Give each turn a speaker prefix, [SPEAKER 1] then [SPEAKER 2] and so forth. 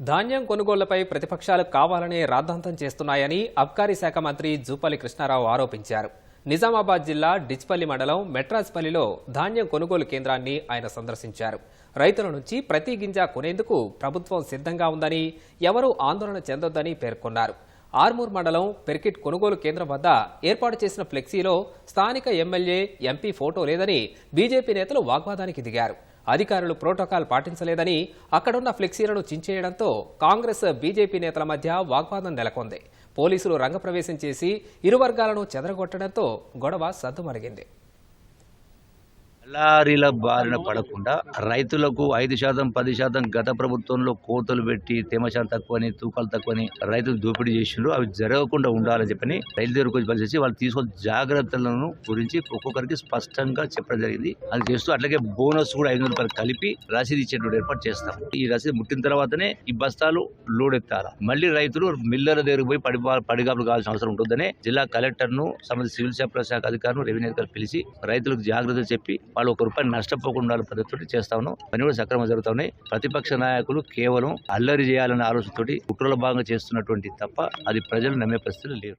[SPEAKER 1] ధాన్యం కొనుగోళ్ళపై ప్రతిపక్షాలు కావాలనే రాద్ధాంతం చేస్తున్నాయని అబ్కారీ శాఖ మంత్రి జూపల్లి కృష్ణారావు ఆరోపించారు. నిజామాబాద్ జిల్లా డిచ్పల్లి మండలం మెట్రాజ్పల్లిలో ధాన్యం కొనుగోలు కేంద్రాన్ని ఆయన సందర్శించారు. రైతుల నుంచి ప్రతి గింజ కొనేందుకు ప్రభుత్వం సిద్ధంగా ఉందని ఎవరూ ఆందోళన చెందొద్దని పేర్కొన్నారు. ఆర్మూర్ మండలం పెర్కిట్ కొనుగోలు కేంద్రం వద్ద ఏర్పాటు చేసిన ఫ్లెక్సీలో స్థానిక ఎమ్మెల్యే ఎంపీ ఫోటో లేదని బీజేపీ నేతలు వాగ్వాదానికి దిగారు. అధికారులు ప్రోటోకాల్ పాటించలేదని అక్కడున్న ఫ్లెక్సీలను చించేయడంతో కాంగ్రెస్ బీజేపీ నేతల మధ్య వాగ్వాదం నెలకొంది. పోలీసులు రంగప్రవేశం చేసి ఇరు వర్గాలను చెదరగొట్టడంతో గొడవ సద్దుమణిగింది
[SPEAKER 2] లారీల బారిన పడకుండా రైతులకు ఐదు శాతం పది శాతం గత ప్రభుత్వంలో కోతలు పెట్టి తేమ శాతం తక్కువని తూకాలు తక్కువని రైతులు దోపిడీ చేసిండ్రు. అవి జరగకుండా ఉండాలని చెప్పని రైతు దగ్గరకు పనిచేసి వాళ్ళు తీసుకున్న జాగ్రత్తలను గురించి ఒక్కొక్కరికి స్పష్టంగా చెప్పడం జరిగింది. అది చేస్తూ అట్లాగే బోనస్ కూడా ఐదు రూపాయలు కలిపి రసీదు ఇచ్చేటువంటి ఏర్పాటు చేస్తాం. ఈ రసీదు ముట్టిన తర్వాతనే ఈ బస్తాలు లోడ్ ఎత్తాలి మళ్ళీ రైతులు మిల్లర్ దగ్గరకు పోయి పడి పడిగాపులు కావాల్సిన అవసరం ఉంటుందని జిల్లా కలెక్టర్ను సంబంధించిన సివిల్ సప్లై శాఖ అధికారులు రెవెన్యూ అధికారులు పిలిచి రైతులకు జాగ్రత్త చెప్పి వాళ్ళు ఒక రూపాయి నష్టపోకుండా ఉండాలి చేస్తా ఉన్నాం. పని కూడా సక్రమంగా జరుగుతా ఉన్నాయి ప్రతిపక్ష నాయకులు కేవలం అల్లరి చేయాలనే ఆలోచనతోటి కుట్రల భాగంగా చేస్తున్నటువంటి తప్ప అది ప్రజలు నమ్మే పరిస్థితులు లేరు